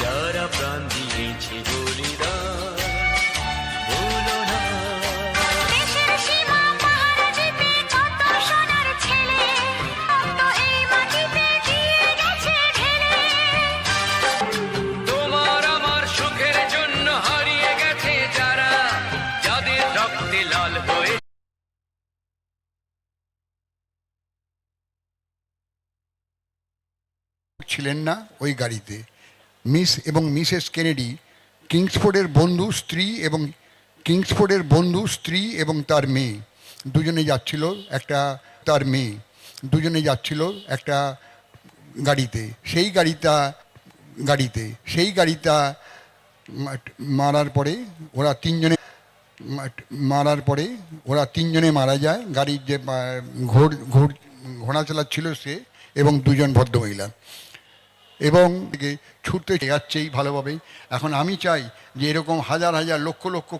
যারা প্রাণ দিয়েছে বলিরা ছিলেন না ওই গাড়িতে। মিস এবং মিসেস কেনেডি, কিংসফোর্ডের বন্ধু, স্ত্রী এবং কিংসফোর্ডের বন্ধু, স্ত্রী এবং তার মেয়ে। দুজনে যাচ্ছিল একটা তার মেয়ে। দুজনে যাচ্ছিল একটা গাড়িতে। সেই গাড়িটা, গাড়িতে। সেই গাড়িটা মারার পরে ওরা তিনজনে মারার পরে ওরা তিনজনে মারা যায়। গাড়ির যে ঘোড় ঘোড় ঘোড়া চালাচ্ছিল সে এবং দুজন ভদ্রমহিলা। এবং ছুটতে যাচ্ছেই ভালোভাবে এখন আমি চাই যে এরকম হাজার হাজার লক্ষ লক্ষ